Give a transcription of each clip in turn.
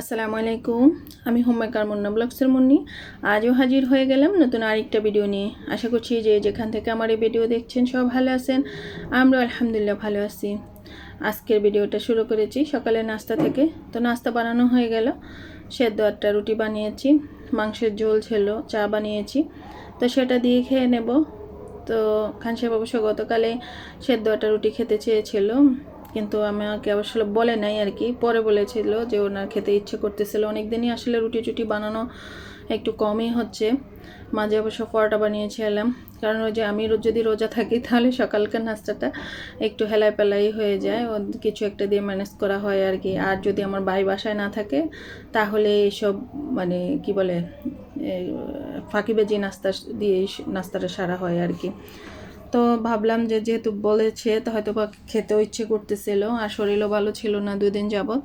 আসসালামু আলাইকুম। আমি হোমমেকার মুন্না ব্লগসের মুন্নি। আজও হাজির হয়ে গেলাম নতুন আরেকটা ভিডিও নিয়ে। আশা করছি যে যেখান থেকে আমার এই ভিডিও দেখছেন সব ভালো আছেন। আমরা আলহামদুলিল্লাহ ভালো আছি। আজকের ভিডিওটা শুরু করেছি সকালে নাস্তা থেকে। তো নাস্তা বানানো হয়ে গেল। সেদ্ধ আটটা রুটি বানিয়েছি, মাংসের ঝোল ছিল, চা বানিয়েছি। তো সেটা দিয়ে খেয়ে নেব। তো খান অবশ্য গতকালে সেদ্ধ আটা রুটি খেতে চেয়েছিল। কিন্তু আমাকে অবশ্য বলে নাই আর কি। পরে বলেছিল যে ওনার খেতে ইচ্ছে করতেছিল। অনেক দিনই আসলে রুটি টুটি বানানো একটু কমই হচ্ছে। মাঝে অবশ্য পরোটা বানিয়েছিলাম কারণ ওই যে আমি যদি রোজা থাকি তাহলে সকালকার নাস্তাটা একটু হেলাই পেলাই হয়ে যায়। ও কিছু একটা দিয়ে ম্যানেজ করা হয় আর কি। আর যদি আমার ভাই বাসায় না থাকে তাহলে এইসব মানে কি বলে এই, ফাঁকিবাজি নাস্তা দিয়ে নাস্তাটা সারা হয় আর কি। তো ভাবলাম যে যেহেতু বলেছে, তো হয়তো বা খেতেও ইচ্ছে করতেছিল আর শরীরও ভালো ছিল না দুদিন যাবৎ।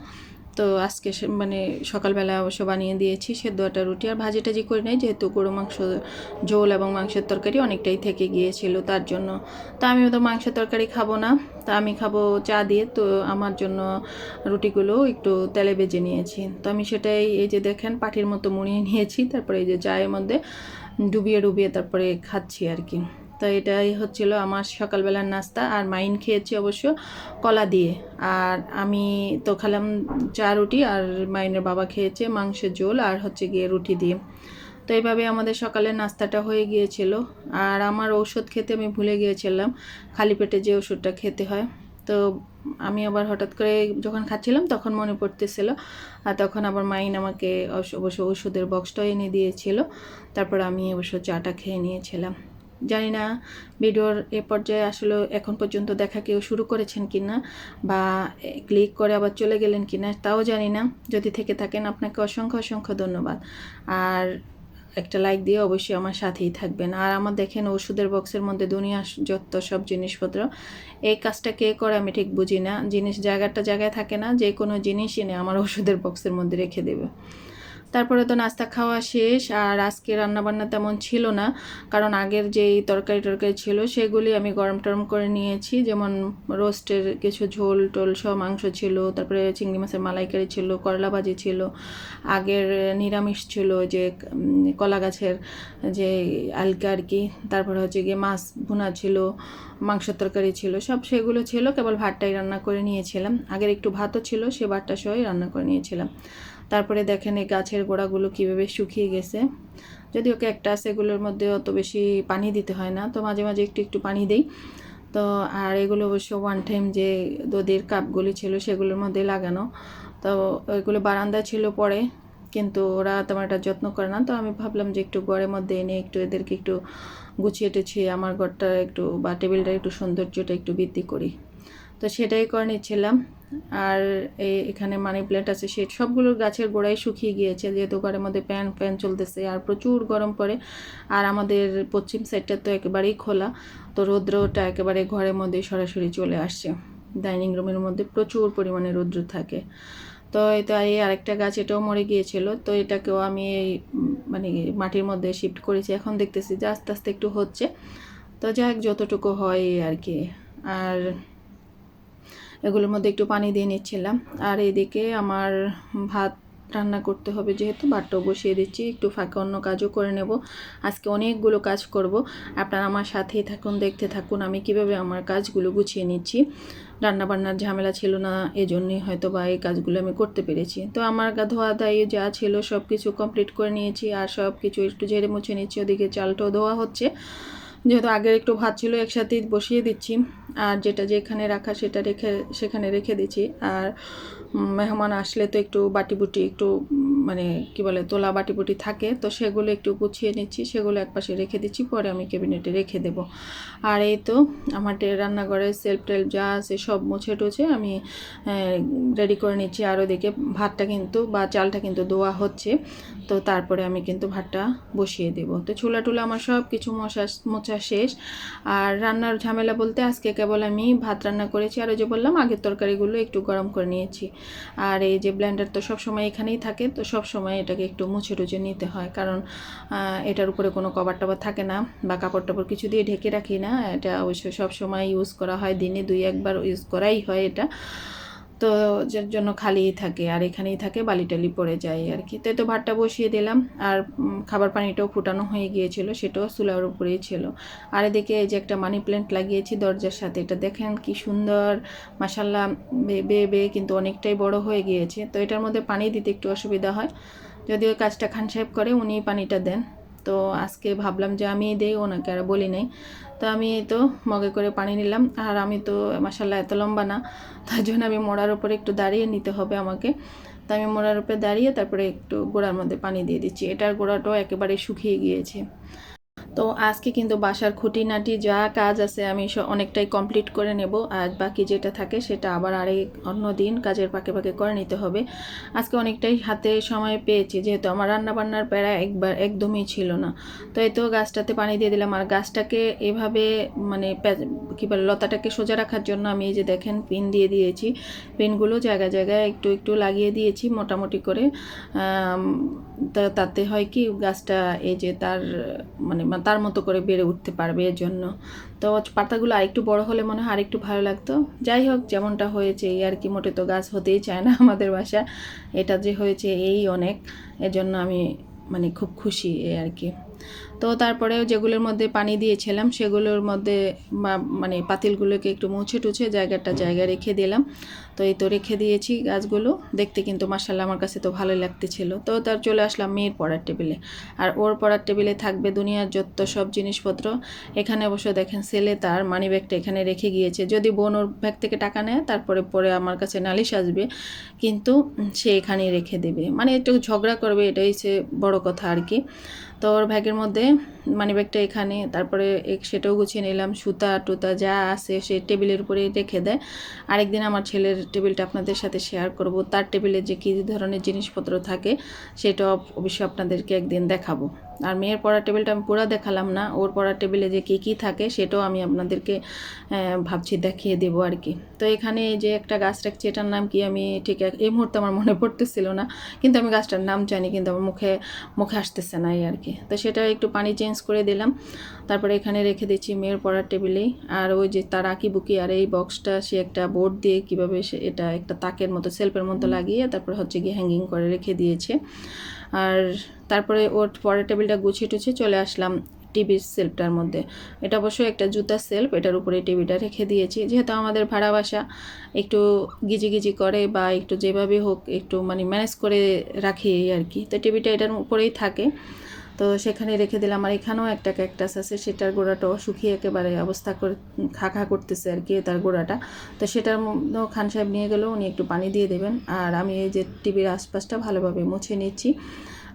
তো আজকে মানে সকালবেলা অবশ্য বানিয়ে দিয়েছি সেদ্ধ আটা, রুটি আর ভাজি টাজি করে নেই, যেহেতু গরু মাংস, ঝোল এবং মাংসের তরকারি অনেকটাই থেকে গিয়েছিল তার জন্য। তা আমিও তো মাংসের তরকারি খাব না, তা আমি খাব চা দিয়ে, তো আমার জন্য রুটিগুলো একটু তেলে বেজে নিয়েছি। তো আমি সেটাই এই যে দেখেন পাটির মতো মুড়িয়ে নিয়েছি, তারপরে এই যে চায়ের মধ্যে ডুবিয়ে ডুবিয়ে তারপরে খাচ্ছি আর কি। তো এটাই হচ্ছিল আমার সকালবেলার নাস্তা আর মাইন খেয়েছি অবশ্য কলা দিয়ে। আর আমি তো খেলাম চা রুটি আর মাইনের বাবা খেয়েছে মাংসের ঝোল আর হচ্ছে গিয়ে রুটি দিয়ে। তো এইভাবে আমাদের সকালের নাস্তাটা হয়ে গিয়েছিল। আর আমার ঔষধ খেতে আমি ভুলে গিয়েছিলাম, খালি পেটে যে ওষুধটা খেতে হয়। তো আমি আবার হঠাৎ করে যখন খাচ্ছিলাম তখন মনে পড়তেছিল। আর তখন আবার মাইন আমাকে অবশ্য ওষুধের বক্সটা এনে দিয়েছিল। তারপর আমি অবশ্য চাটা খেয়ে নিয়েছিলাম। জানি না ভিডিওর এ পর্যায়ে আসলে এখন পর্যন্ত দেখা কেউ শুরু করেছেন কি না বা ক্লিক করে আবার চলে গেলেন কি না তাও জানি না। যদি থেকে থাকেন আপনাকে অসংখ্য অসংখ্য ধন্যবাদ। আর একটা লাইক দিয়ে অবশ্যই আমার সাথেই থাকবেন। আর আমার দেখেন ওষুধের বক্সের মধ্যে দুনিয়া যত সব জিনিসপত্র। এই কাজটা কে করে আমি ঠিক বুঝি না। জিনিস জায়গাটা জায়গায় থাকে না যে কোনো জিনিস এনে আমার ওষুধের বক্সের মধ্যে রেখে দেবে। তারপরে তো নাস্তা খাওয়া শেষ আর আজকে রান্নাবান্না তেমন ছিল না। কারণ আগের যেই তরকারি টরকারি ছিল সেগুলি আমি গরম টরম করে নিয়েছি। যেমন রোস্টের কিছু ঝোল টোল সব মাংস ছিল, তারপরে চিংড়ি মাছের মালাইকারি ছিল, করলা ভাজি ছিল, আগের নিরামিষ ছিল যে কলা গাছের যে আলকা আর কি, তারপরে হচ্ছে গিয়ে মাছ ভুনা ছিল মাংস তরকারি ছিল, সব সেগুলো ছিল। কেবল ভাতটাই রান্না করে নিয়েছিলাম। আগের একটু ভাতও ছিল, সে ভাতটা সহই রান্না করে নিয়েছিলাম। তারপরে দেখেন এই গাছের গোড়াগুলো কীভাবে শুকিয়ে গেছে। যদি ওকে একটা আছে এগুলোর মধ্যে অত বেশি পানি দিতে হয় না, তো মাঝে মাঝে একটু একটু পানি দিই। তো আর এগুলো অবশ্য ওয়ান টাইম যে দধির কাপগুলি ছিল সেগুলোর মধ্যে লাগানো। তো ওইগুলো বারান্দা ছিল পরে, কিন্তু ওরা তেমন একটা যত্ন করে না। তো আমি ভাবলাম যে একটু ঘরের মধ্যে এনে একটু এদেরকে একটু গুছিয়ে টুছিয়ে আমার ঘরটা একটু বা টেবিলটা একটু সৌন্দর্যটা একটু বৃদ্ধি করি। তো সেটাই করে নিচ্ছিলাম। আর এই এখানে মানি প্ল্যান্ট আছে, সে সবগুলো গাছের গোড়ায় শুকিয়ে গিয়েছে, যেহেতু ঘরের মধ্যে প্যান ফ্যান চলতেছে আর প্রচুর গরম পড়ে। আর আমাদের পশ্চিম সাইডটা তো একেবারেই খোলা, তো রৌদ্রটা একেবারে ঘরের মধ্যে সরাসরি চলে আসছে। ডাইনিং রুমের মধ্যে প্রচুর পরিমাণে রৌদ্র থাকে। তো তো এই আরেকটা গাছ, এটাও মরে গিয়েছিল, তো এটাকেও আমি এই মানে মাটির মধ্যে শিফট করেছি, এখন দেখতেছি যে আস্তে আস্তে একটু হচ্ছে। তো যাক যতটুকু হয় আর কি। আর এগুলোর মধ্যে একটু পানি দিয়ে নিচ্ছিলাম। আর এদিকে আমার ভাত রান্না করতে হবে যেহেতু ভাতটাও বসিয়ে দিচ্ছি। একটু ফাঁকা অন্য কাজও করে নেব। আজকে অনেকগুলো কাজ করব। আপনারা আমার সাথেই থাকুন, দেখতে থাকুন আমি কীভাবে আমার কাজগুলো গুছিয়ে নিচ্ছি। রান্না বান্নার ঝামেলা ছিল না, এজন্যই হয়তো বা এই কাজগুলো আমি করতে পেরেছি। তো আমার ধোয়া দায়ী যা ছিল সব কিছু কমপ্লিট করে নিয়েছি আর সব কিছু একটু ঝেড়ে মুছে নিচ্ছি। ওদিকে চালটাও ধোয়া হচ্ছে। যেহেতু আগের একটু ভাত ছিল, একসাথেই বসিয়ে দিচ্ছি। আর যেটা যেখানে রাখা সেটা রেখে, সেখানে রেখে দিচ্ছি। আর মেহমান আসলে তো একটু বাটি বুটি একটু মানে কি বলে, তোলা বাটি বুটি থাকে, তো সেগুলো একটু গুছিয়ে নিচ্ছি, সেগুলো একপাশে রেখে দিচ্ছি, পরে আমি ক্যাবিনেটে রেখে দেব। আর এই তো আমার রান্নাঘরের সেলফ টেলফ যা আছে সব মুছে টুছে আমি রেডি করে নিচ্ছি। আর ওদিকে ভাতটা কিন্তু বা চালটা কিন্তু দোয়া হচ্ছে, তো তারপরে আমি কিন্তু ভাতটা বসিয়ে দেব। তো চুলা টুলা আমার সব কিছু মশা, মোছা শেষ। আর রান্নার ঝামেলা বলতে আজকে কেবল আমি ভাত রান্না করেছি, আর ওই যে বললাম আগের তরকারিগুলো একটু গরম করে নিয়েছি। আর এই যে ব্লেন্ডার তো সব সময় এখানেই থাকে, তো সব সময় এটাকে একটু মুছে টুছে নিতে হয়। কারণ এটার উপরে কোনো কভার টাবার থাকে না বা কাপড় টাপড় কিছু দিয়ে ঢেকে রাখি না, এটা অবশ্য সব সময় ইউজ করা হয়, দিনে দুই একবার ইউজ করাই হয় এটা। তো যার জন্য খালিই থাকে, আর এখানেই থাকে বালি টালি পড়ে যায় আর কি। তাই তো ভাতটা বসিয়ে দিলাম, আর খাবার পানিটাও ফুটানো হয়ে গিয়েছিল, সেটাও চুলার উপরেই ছিল। আর এদিকে এই যে একটা মানি প্ল্যান্ট লাগিয়েছি দরজার সাথে, এটা দেখেন কি সুন্দর মাসাল্লাহ বেয়ে বেয়ে কিন্তু অনেকটাই বড় হয়ে গিয়েছে। তো এটার মধ্যে পানি দিতে একটু অসুবিধা হয় যদিও কাজটা খান সাহেব করে উনি পানিটা দেন। তো আজকে ভাবলাম যে আমি দেই ওনাকে, আর বলি নাই। তো আমি তো মগে করে পানি নিলাম, আর আমি তো মাসাল্লাহ এত লম্বা না, তার জন্য আমি মোড়ার উপরে একটু দাঁড়িয়ে নিতে হবে আমাকে। তো আমি মোড়ার উপরে দাঁড়িয়ে তারপরে একটু গোড়ার মধ্যে পানি দিয়ে দিচ্ছি, এটার গোড়াটাও একেবারে শুকিয়ে গিয়েছে। তো আজকে কিন্তু বাসার খুঁটিনাটি যা কাজ আছে আমি অনেকটাই কমপ্লিট করে নেব। আর বাকি যেটা থাকে সেটা আবার আরেক অন্য দিন কাজের পাকে পাকে করে নিতে হবে। আজকে অনেকটাই হাতে সময় পেয়েছি, যেহেতু আমার রান্না বান্নার প্যারা একবার একদমই ছিল না। তো এই তো গাছটাতে পানি দিয়ে দিলাম। আর গাছটাকে এভাবে মানে কী বলে, লতাটাকে সোজা রাখার জন্য আমি এই যে দেখেন পিন দিয়ে দিয়েছি। পিনগুলো জায়গায় জায়গায় একটু একটু লাগিয়ে দিয়েছি মোটামুটি করে। তাতে হয় কি, গাছটা এই যে তার মানে তার মতো করে বেড়ে উঠতে পারবে এর জন্য তো পাতাগুলো আরেকটু বড় হলে মনে হয় আরেকটু ভালো লাগতো। যাই হোক, যেমনটা হয়েছে, এই আর কি মোটে তো গাছ হতেই চায় না আমাদের বাসা এটা যে হয়েছে, এই অনেক। এর জন্য আমি মানে খুব খুশি এই আর কি। তো তারপরে যেগুলোর মধ্যে পানি দিয়েছিলাম, সেগুলোর মধ্যে মানে পাতিলগুলোকে একটু মুছে টুছে জায়গাটা জায়গা রেখে দিলাম। তো এই তো রেখে দিয়েছি গাছগুলো। দেখতে কিন্তু মার্শাল্লাহ আমার কাছে তো ভালোই লাগতেছিল। তো তার চলে আসলাম মেয়ের পড়ার টেবিলে। আর ওর পড়ার টেবিলে থাকবে দুনিয়ার যত সব জিনিসপত্র। এখানে অবশ্য দেখেন ছেলে তার মানি ব্যাগটা এখানে রেখে গিয়েছে। যদি বোন ওর ব্যাগ থেকে টাকা নেয়, তারপরে পরে আমার কাছে নালিশ আসবে। কিন্তু সে এখানেই রেখে দেবে। মানে একটু ঝগড়া করবে, এটাই সে বড় কথা আর কি। তো ওর ব্যাগের মধ্যে মানি ব্যাগটা এখানে, তারপরে এক- সেটাও গুছিয়ে নিলাম, সুতা, টুতা যা আছে সে টেবিলের উপরে রেখে দেয়। আরেকদিন আমার ছেলের টেবিলটা আপনাদের সাথে শেয়ার করব, তার টেবিলে যে কী ধরনের জিনিসপত্র থাকে সেটা অবশ্যই আপনাদেরকে একদিন দেখাবো। আর মেয়ের পড়ার টেবিলটা আমি পুরো দেখালাম না ওর পড়ার টেবিলে যে কী কী থাকে সেটাও আমি আপনাদেরকে ভাবছি দেখিয়ে দেবো আর কি। তো এখানে যে একটা গাছ রাখছি এটার নাম কি আমি ঠিক এই মুহূর্তে আমার মনে পড়তেছিল না কিন্তু আমি গাছটার নাম জানি কিন্তু আমার মুখে মুখে আসতেছে না এই আর কি। তো সেটা একটু পানি চেঞ্জ করে দিলাম তারপরে এখানে রেখে দিচ্ছি মেয়ের পড়ার টেবিলেই আর ওই যে তার আঁকি বুকি আর এই বক্সটা সে একটা বোর্ড দিয়ে কীভাবে সে এটা একটা তাকের মতো সেলফের মতো লাগিয়ে তারপরে হচ্ছে গিয়ে হ্যাঙ্গিং করে রেখে দিয়েছে। আর তারপরে ওর পরের টেবিলটা গুছিয়ে টুছিয়ে চলে আসলাম টিভির সেলফটার মধ্যে। এটা অবশ্যই একটা জুতার সেলফ, এটার উপরে টিভিটা রেখে দিয়েছি। যেহেতু আমাদের ভাড়া বাসা একটু গিজি গিজি করে বা একটু যেভাবে হোক একটু মানে ম্যানেজ করে রাখি আর কি। তো টিভিটা এটার উপরেই থাকে। তো সেখানে রেখে দিলাম। আর এখানেও একটা ক্যাকটাস আছে, সেটার গোড়াটাও শুকিয়ে একেবারে অবস্থা করে খা খা করতেছে আর কি তার গোড়াটা। তো সেটার মধ্যেও খান সাহেব নিয়ে গেলেও উনি একটু পানি দিয়ে দেবেন। আর আমি এই যে টিভির আশপাশটা ভালোভাবে মুছে নিচ্ছি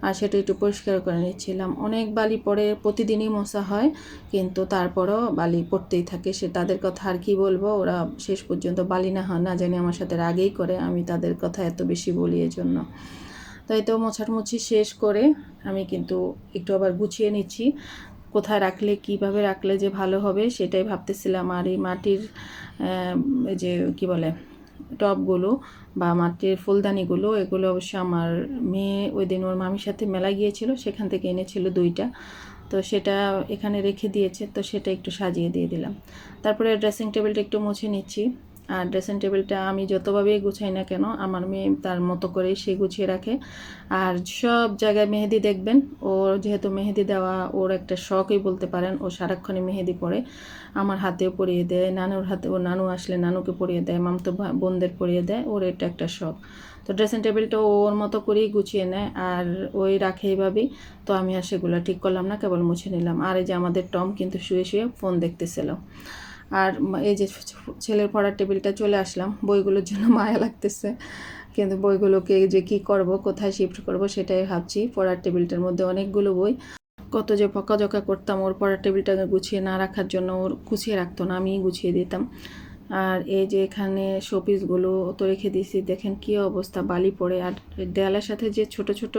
আর সেটা একটু পরিষ্কার করে নিচ্ছিলাম। অনেক বালি পড়ে, প্রতিদিনই মশা হয়, কিন্তু তারপরও বালি পড়তেই থাকে। সে তাদের কথা আর কি বলব, ওরা শেষ পর্যন্ত বালি না হয়, না জানি আমার সাথে রাগেই করে, আমি তাদের কথা এত বেশি বলি এর জন্য তাই তো মোছাটমুছি শেষ করে আমি কিন্তু একটু আবার গুছিয়ে নিচ্ছি। কোথায় রাখলে, কীভাবে রাখলে যে ভালো হবে সেটাই ভাবতেছিলাম। আর এই মাটির যে কি বলে, টবগুলো বা মাটির ফুলদানিগুলো, এগুলো অবশ্য আমার মেয়ে ওই দিন ওর মামির সাথে মেলা গিয়েছিল, সেখান থেকে এনেছিল দুইটা। তো সেটা এখানে রেখে দিয়েছে, তো সেটা একটু সাজিয়ে দিয়ে দিলাম। তারপরে ড্রেসিং টেবিলটা একটু মুছে নিচ্ছি। আর ড্রেসিং টেবিলটা আমি যতভাবেই গুছাই না কেন, আমার মেয়ে তার মতো করেই সে গুছিয়ে রাখে। আর সব জায়গায় মেহেদি দেখবেন ওর যেহেতু মেহেদি দেওয়া, ওর একটা শখই বলতে পারেন, ও সারাক্ষণই মেহেদি পরে। আমার হাতেও পরিয়ে দেয়, নানুর হাতে ও নানু আসলে নানুকে পরিয়ে দেয়, মামতো বোনদের পরিয়ে দেয়, ওর এটা একটা শখ। তো ড্রেসিং টেবিলটা ওর মতো করেই গুছিয়ে নেয়, আর ওই রাখে এইভাবেই। তো আমি আর সেগুলো ঠিক করলাম না, কেবল মুছে নিলাম। আর এই যে আমাদের টম কিন্তু শুয়ে শুয়ে ফোন দেখতেছিল। আর এই যে ছেলের পড়ার টেবিলটা চলে আসলাম। বইগুলোর জন্য মায়া লাগতেছে। কিন্তু বইগুলোকে যে কি করব, কোথায় শিফট করব, সেটাই ভাবছি। পড়ার টেবিলটার মধ্যে অনেকগুলো বই। কত যে পকাজকা করতাম, ওর পড়ার টেবিলটাকে গুছিয়ে না রাখার জন্য, ওর গুছিয়ে রাখতো না, আমিই গুছিয়ে দিতাম। আর এই যে এখানে শোপিসগুলো তো রেখে দিয়েছি, দেখেন কী অবস্থা, বালি পড়ে। আর দেয়ালের সাথে যে ছোট ছোট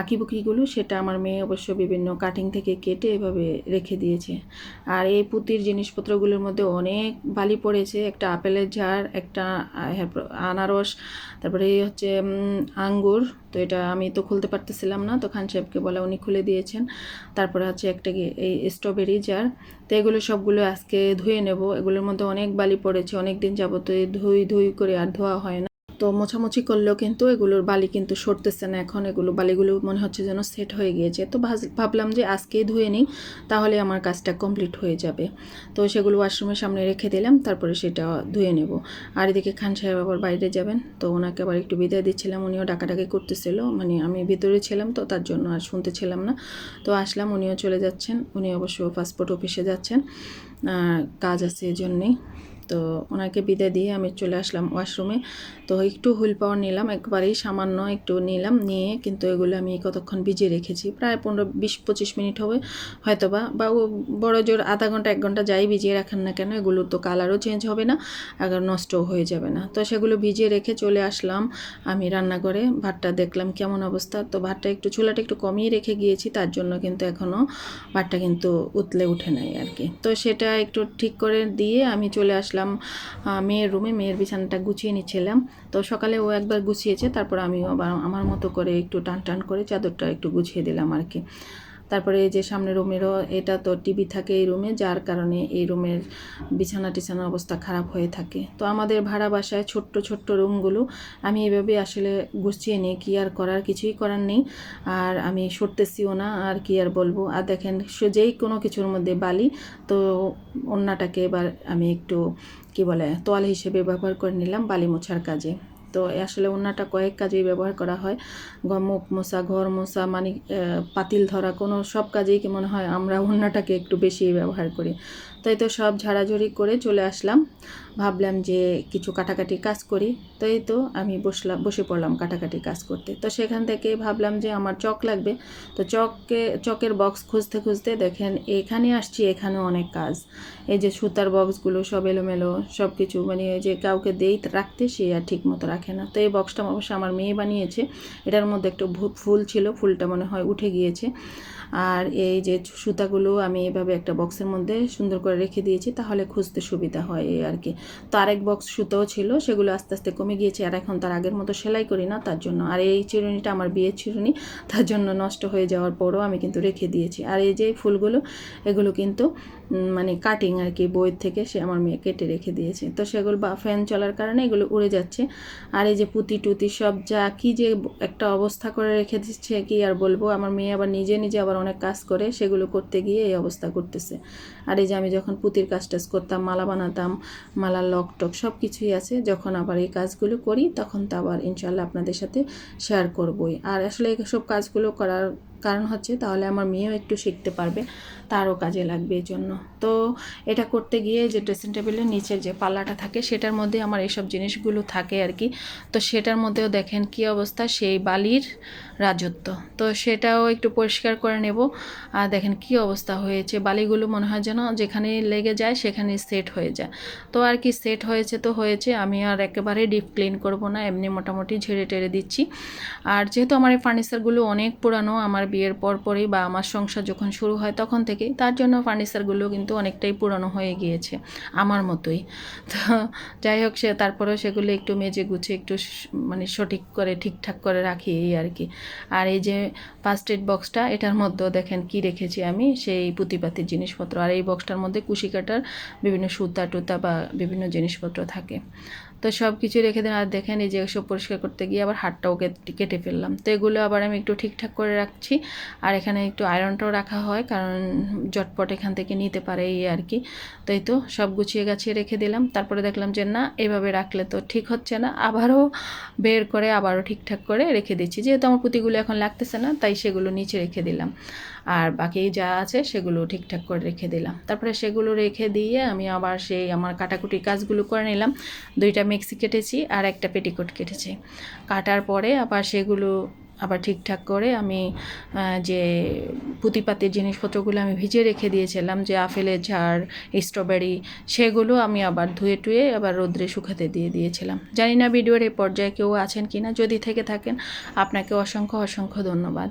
আঁকিবুকিগুলো, সেটা আমার মেয়ে অবশ্য বিভিন্ন কাটিং থেকে কেটে এভাবে রেখে দিয়েছে। আর এই পুঁতির জিনিসপত্রগুলোর মধ্যে অনেক বালি পড়েছে, একটা আপেলের ঝাড়, একটা আনারস, তারপরে হচ্ছে আঙ্গুর তো এটা আমি তো খুলতে পারতেছিলাম না, তো খান সাহেবকে বলা উনি খুলে দিয়েছেন। তারপরে হচ্ছে একটা এই স্ট্রবেরি জার তো এগুলো সবগুলো আজকে ধুয়ে নেব। এগুলোর মধ্যে অনেক বালি পড়েছে অনেক দিন যাবত ধুই ধুই করে আর ধোয়া হয় না। তো মোছামুছি করলেও কিন্তু এগুলোর বালি কিন্তু সরতেছে না। এখন এগুলো বালিগুলো মনে হচ্ছে যেন সেট হয়ে গিয়েছে। তো ভাবলাম যে আজকেই ধুয়ে নিই, তাহলে আমার কাজটা কমপ্লিট হয়ে যাবে। তো সেগুলো ওয়াশরুমের সামনে রেখে দিলাম, তারপরে সেটা ধুয়ে নেব। আর এদিকে খান সাহেব আবার বাইরে যাবেন, তো ওনাকে আবার একটু বিদায় দিচ্ছিলাম, উনিও ডাকাডাকি করতেছিল মানে আমি ভিতরে ছিলাম তো, তার জন্য আর শুনতেছিলাম না। তো আসলাম, উনিও চলে যাচ্ছেন, উনি অবশ্য পাসপোর্ট অফিসে যাচ্ছেন। কাজ আছে এই জন্যেই তো ওনাকে বিদায় দিয়ে আমি চলে আসলাম ওয়াশরুমে। তো একটু হুইল পাওয়ার নিলাম, একবারেই সামান্য একটু নিলাম, নিয়ে কিন্তু এগুলো আমি কতক্ষণ ভিজিয়ে রেখেছি। প্রায় পনেরো, বিশ, পঁচিশ মিনিট হবে হয়তো বা বা বড় জোর আধা ঘণ্টা, এক ঘণ্টা যাই ভিজিয়ে রাখেন না কেন, এগুলো তো কালারও চেঞ্জ হবে না আর নষ্টও হয়ে যাবে না। তো সেগুলো ভিজিয়ে রেখে চলে আসলাম আমি রান্নাঘরে, ভাতটা দেখলাম কেমন অবস্থা। তো ভাতটা একটু, চুলাটা একটু কমিয়ে রেখে গিয়েছি, তার জন্য কিন্তু এখনও ভাতটা কিন্তু উতলে উঠে নাই আর কি। তো সেটা একটু ঠিক করে দিয়ে আমি চলে আসলাম আহ, মেয়ের রুমে মেয়ের বিছানাটা গুছিয়ে নিচ্ছিলাম। তো সকালে ও একবার গুছিয়েছে তারপর আমিও আবার আমার মতো করে একটু টান টান করে চাদরটা একটু গুছিয়ে দিলাম আর কি। তারপরে এই যে সামনে রুমেরও এটা তো টিভি থাকে এই রুমে, যার কারণে এই রুমের বিছানা টিছানার অবস্থা খারাপ হয়ে থাকে। তো আমাদের ভাড়া বাসায় ছোট্ট ছোট্ট রুমগুলো আমি এভাবে আসলে গুছিয়ে নিই, কি আর করার কিছুই করার নেই। আর আমি সরতেছিও না, আর কি আর বলব। আর দেখেন যেই কোনো কিছুর মধ্যে বালি, তো অন্যটাকে এবার আমি একটু, কি বলে, তোয়াল হিসেবে ব্যবহার করে নিলাম বালি মোছার কাজে। তো আসলে ওনাটা কয়েক কাজেই ব্যবহার করা হয়। মুখ মোছা ঘর মোছা মানে পাতিল ধরা, কোনো সব কাজেই কি মনে হয় আমরা ওনাটাকে একটু বেশি ব্যবহার করি। তাই তো সব ঝাড়াঝড়ি করে চলে আসলাম। ভাবলাম যে কিছু কাটাকাটি কাজ করি। তাই তো আমি বসলাম, বসে পড়লাম কাটাকাটি কাজ করতে। তো সেখান থেকে ভাবলাম যে আমার চক লাগবে। তো চককে, চকের বক্স খুঁজতে খুঁজতে দেখেন এখানে আসছি, এখানেও অনেক কাজ। এই যে সুতার বক্সগুলো সব এলোমেলো সব কিছু মানে যে কাউকে দেই রাখতে, সে আর ঠিক মতো রাখে না। তো এই বক্সটা অবশ্য আমার মেয়ে বানিয়েছে। এটার মধ্যে একটু ফুল ছিল, ফুলটা মনে হয় উঠে গিয়েছে। আর এই যে সুতাগুলো আমি এভাবে একটা বক্সের মধ্যে সুন্দর করে রেখে দিয়েছি, তাহলে খুঁজতে সুবিধা হয় এই আর কি। তো আরেক বক্স সুতোও ছিল, সেগুলো আস্তে আস্তে কমে গিয়েছে, আর এখন তার আগের মতো সেলাই করি না তার জন্য। আর এই চিরুনিটা আমার বিয়ের চিরুনি, তার জন্য নষ্ট হয়ে যাওয়ার পরও আমি কিন্তু রেখে দিয়েছি। আর এই যে ফুলগুলো, এগুলো কিন্তু মানে কাটিং আর কি বইয়ের থেকে সে আমার মেয়ে কেটে রেখে দিয়েছে। তো সেগুলো বা ফ্যান চলার কারণে এগুলো উড়ে যাচ্ছে। আর এই যে পুঁতি টুতি সব যা কি যে একটা অবস্থা করে রেখে দিচ্ছে, কি আর বলব? আমার মেয়ে আবার নিজে নিজে আবার অনেক কাজ করে, সেগুলো করতে গিয়ে এই অবস্থা করতেছে। আর এই যে আমি যখন পুঁতির কাজ টাজ করতাম, মালা বানাতাম মালা লক টক সব কিছুই আছে, যখন আবার এই কাজগুলো করি, তখন তো আবার ইনশাল্লাহ আপনাদের সাথে শেয়ার করবই। আর আসলে এইসব কাজগুলো করার কারণ হচ্ছে তাহলে আমার মেয়েও একটু শিখতে পারবে, তারও কাজে লাগবে এই জন্য। তো এটা করতে গিয়ে যে ড্রেসিং টেবিলের নিচের যে পাল্লাটা থাকে, সেটার মধ্যে আমার এইসব জিনিসগুলো থাকে আর কি। তো সেটার মধ্যেও দেখেন কি অবস্থা, সেই বালির রাজত্ব। তো সেটাও একটু পরিষ্কার করে নেব। আর দেখেন কি অবস্থা হয়েছে, বালিগুলো মনে হয় যেন যেখানে লেগে যায়, সেখানে সেট হয়ে যায়। তো আর কি সেট হয়েছে তো হয়েছে, আমি আর একেবারে ডিপ ক্লিন করব না, এমনি মোটামুটি ঝেড়ে টেড়ে দিচ্ছি। আর যেহেতু আমার এই ফার্নিচারগুলো অনেক পুরানো, আমার বিয়ের পর পরই বা আমার সংসার যখন শুরু হয় তখন থেকেই তার জন্য ফার্নিচারগুলো কিন্তু অনেকটাই পুরানো হয়ে গিয়েছে, আমার মতোই। তো যাই হোক, সে তারপরেও সেগুলো একটু মেজে গুছে, একটু মানে সঠিক করে, ঠিকঠাক করে রাখি এই আর কি। আর এই যে ফার্স্ট এড বক্সটা এটার মধ্যেও দেখেন কি রেখেছি আমি, সেই পুঁতিপাতির জিনিসপত্র। আর এই বক্সটার মধ্যে কুশি কাটার বিভিন্ন সুতা টুতা বা বিভিন্ন জিনিসপত্র থাকে। তো সব কিছু রেখে দেন আর দেখেন এই যে সব পরিষ্কার করতে গিয়ে আবার হাতটাও কেটে ফেললাম। তো এগুলো আবার আমি একটু ঠিকঠাক করে রাখছি। আর এখানে একটু আয়রনটাও রাখা হয়, কারণ জটপট এখান থেকে নিতে পারে এই আর কি। তো এই তো সব গুছিয়ে গাছিয়ে রেখে দিলাম। তারপরে দেখলাম যে না, এভাবে রাখলে তো ঠিক হচ্ছে না। আবারও বের করে আবারও ঠিকঠাক করে রেখে দিচ্ছি। যেহেতু আমার পুঁতিগুলো এখন লাগতেছে না, তাই সেগুলো নিচে রেখে দিলাম। আর বাকি যা আছে সেগুলো ঠিকঠাক করে রেখে দিলাম। তারপরে সেগুলো রেখে দিয়ে আমি আবার সেই আমার কাটাকুটির কাজগুলো করে নিলাম। দুইটা মিক্সি কেটেছি আর একটা পেটিকোট কেটেছি। কাটার পরে আবার সেগুলো আবার ঠিকঠাক করে আমি যে পুঁতিপাতির জিনিসপত্রগুলো আমি ভিজিয়ে রেখে দিয়েছিলাম, যে আপেলের ঝাড় স্ট্রবেরি সেগুলো আমি আবার ধুয়ে টুয়ে আবার রোদ্রে শুকাতে দিয়ে দিয়েছিলাম। জানি না ভিডিওর এই পর্যায়ে কেউ আছেন কি না যদি থেকে থাকেন, আপনাকে অসংখ্য অসংখ্য ধন্যবাদ।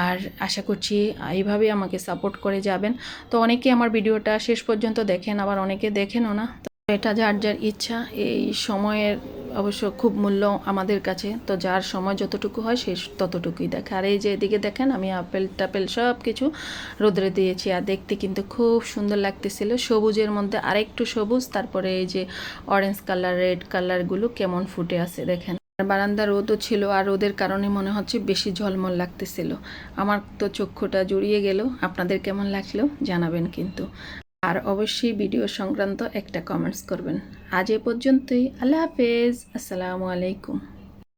আর আশা করছি এইভাবেই আমাকে সাপোর্ট করে যাবেন। তো অনেকে আমার ভিডিওটা শেষ পর্যন্ত দেখেন, আবার অনেকে দেখেনও না। এটা যার যার ইচ্ছা, এই সময়ের অবশ্য খুব মূল্য আমাদের কাছে। তো যার সময় যতটুকু হয় সে ততটুকুই দেখে। আর এই যে এদিকে দেখেন, আমি আপেল টাপেল সব কিছু রোদ্রে দিয়েছি। আর দেখতে কিন্তু খুব সুন্দর লাগতেছিল। সবুজের মধ্যে আরেকটু সবুজ, তারপরে এই যে অরেঞ্জ কালার রেড কালারগুলো কেমন ফুটে আছে দেখেন। বারান্দা রোদও ছিল, আর রোদের কারণে মনে হচ্ছে বেশি ঝলমল লাগতেছিল। আমার তো চক্ষুটা জুড়িয়ে গেল। আপনাদের কেমন লাগল জানাবেন কিন্তু। আর অবশ্যই ভিডিও সংক্রান্ত একটা কমেন্টস করবেন। আজ এ পর্যন্তই আল্লাহ হাফেজ আসসালামু আলাইকুম।